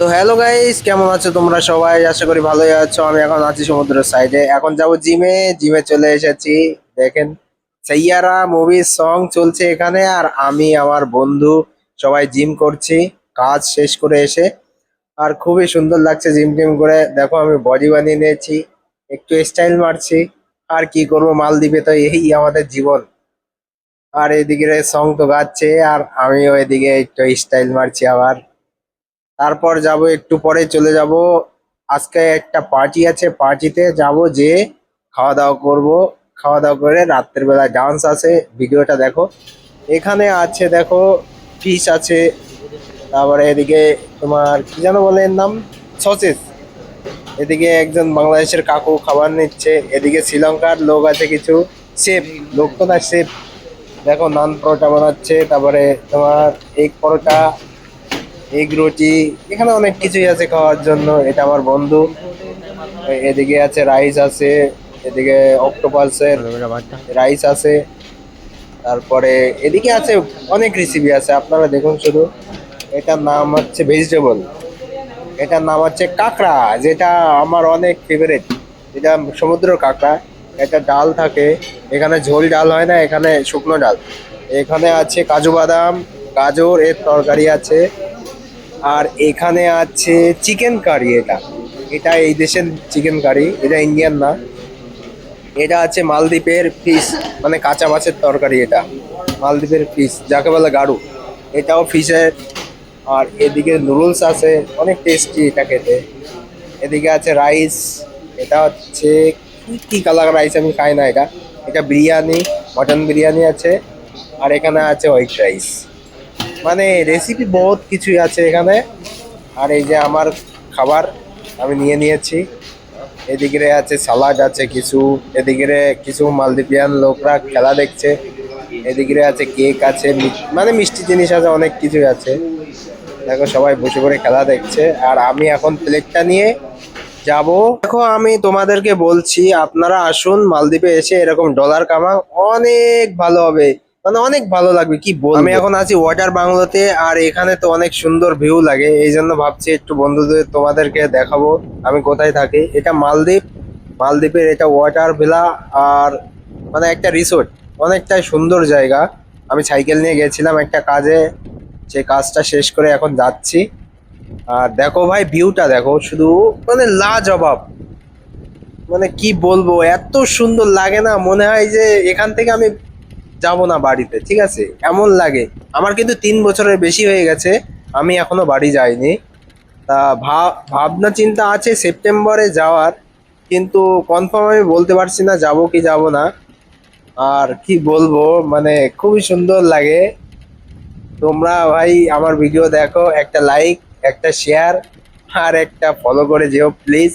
তো hello guys কেমন আছো তোমরা সবাই? আশা করি ভালোই আছো। আমি এখন আছি সমুদ্রের সাইডে এখন যাব জিমে জিমে চলে এসেছি। দেখেন, সাইয়ারা মুভির সং চলছে এখানে আর আমি, আমার বন্ধু সবাই জিম করছি। কাজ শেষ করে এসে। আর খুবই সুন্দর লাগছে জিম টিম করে। দেখো, আমি বডি বানিয়ে নিয়েছি। একটু স্টাইল মারছি। আর কি করব, মালদ্বীপে তো এই আমাদের জীবন। আর এদিকে সং তো গাচ্ছে। আর আমিও এদিকে একটু স্টাইল মারছি আবার। তারপর যাব, একটু পরে চলে যাব। আজকে একটা পার্টি আছে পার্টিতে যাব যে খাওয়া দাওয়া করব। খাওয়া দাওয়া করে রাত্রের বেলা ডান্স আছে, ভিডিওটা দেখো। এখানে আছে, দেখো ফিশ আছে। তারপরে এদিকে তোমার, কি যেন বলে এর নাম? সসেস এদিকে একজন বাংলাদেশের কাকু খাবার নিচ্ছে। এদিকে শ্রীলঙ্কার লোক আছে কিছু। শেফ লোক তো না শেফ দেখো, নান পরোটা বানাচ্ছে। তারপরে তোমার এগ পরোটা। এগ রুটি, এখানে অনেক কিছুই আছে খাওয়ার জন্য। এটা আমার বন্ধু। এদিকে আছে রাইস আছে, এদিকে অক্টোপাসের রাইস আছে। তারপরে এদিকে আছে অনেক রেসিপি আছে, আপনারা দেখুন শুধু। এটার নাম হচ্ছে ভেজিটেবল এটার নাম হচ্ছে কাঁকড়া, যেটা আমার অনেক ফেভারিট এটা সমুদ্র কাঁকড়া। এটা ডাল থাকে। এখানে ঝোল ডাল হয় না, এখানে শুকনো ডাল। এখানে আছে কাজু বাদাম, গাজর, এর তরকারি আছে। আর এখানে আছে চিকেন কারি এটা। এটা এই দেশের চিকেন কারি, এটা ইন্ডিয়ান না। এটা আছে মালদ্বীপের ফিস মানে কাঁচা মাছের তরকারি এটা। মালদ্বীপের ফিস যাকে বলে গাড়ু। এটাও ফিশের। আর এদিকে নুডলস আছে, অনেক টেস্টি এটা খেতে। এদিকে আছে রাইস এটা হচ্ছে কি কি কালার রাইস আমি খাই না এটা। এটা বিরিয়ানি মটন বিরিয়ানি আছে। আর এখানে আছে হোয়াইট রাইস মানে রেসিপি বহুত কিছুই আছে এখানে। আর এই যে আমার খাবার আমি নিয়ে নিয়েছি। এদিকে আছে সালাড আছে কিছু, এদিকে কিছু মালদ্বীপিয়ান লোকরা খেলা দেখছে। এদিকে আছে কেক আছে মানে মিষ্টি জিনিস আছে, অনেক কিছুই আছে। দেখো সবাই বসে করে খেলা দেখছে। আর আমি এখন প্লেটটা নিয়ে যাব। দেখো আমি তোমাদেরকে বলছি, আপনারা আসুন মালদ্বীপে এসে এরকম ডলার কামা অনেক ভালো হবে। মানে অনেক ভালো লাগবে, কি বল আমি এখন আছি ওয়াটার বাংলোতে, আর এখানে তো অনেক সুন্দর ভিউ লাগে এই জন্য ভাবছি একটু বন্ধুদের, তোমাদেরকে দেখাবো, আমি কোথায় থাকি। এটা মালদ্বীপ, মালদ্বীপের এটা ওয়াটার ভিলা, আর মানে একটা রিসোর্ট অনেকটাই সুন্দর জায়গা। আমি সাইকেল নিয়ে গেছিলাম একটা কাজে সেই কাজটা শেষ করে এখন যাচ্ছি। আর দেখো ভাই, ভিউটা দেখো, শুধু মানে লাজবাব। মানে কি বলব, এত সুন্দর লাগে না, মনে হয় যে এখান থেকে আমি যাব না বাড়িতে, ঠিক আছে? এমন লাগে? আমার কিন্তু তিন বছরের বেশি হয়ে গেছে, আমি এখনও বাড়ি যাইনি। তা ভাব, ভাবনা চিন্তা আছে সেপ্টেম্বরে যাওয়ার, কিন্তু কনফার্ম আমি বলতে পারছি না যাব কি যাব না। আর কি বলব মানে খুবই সুন্দর লাগে। তোমরা ভাই আমার ভিডিও দেখো, একটা লাইক একটা শেয়ার আর একটা ফলো করে যেও প্লিজ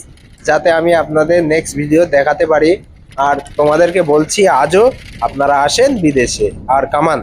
যাতে আমি আপনাদের নেক্সট ভিডিও দেখাতে পারি। আর তোমাদেরকে বলছি আজও আপনারা আসেন বিদেশে। আর কামান।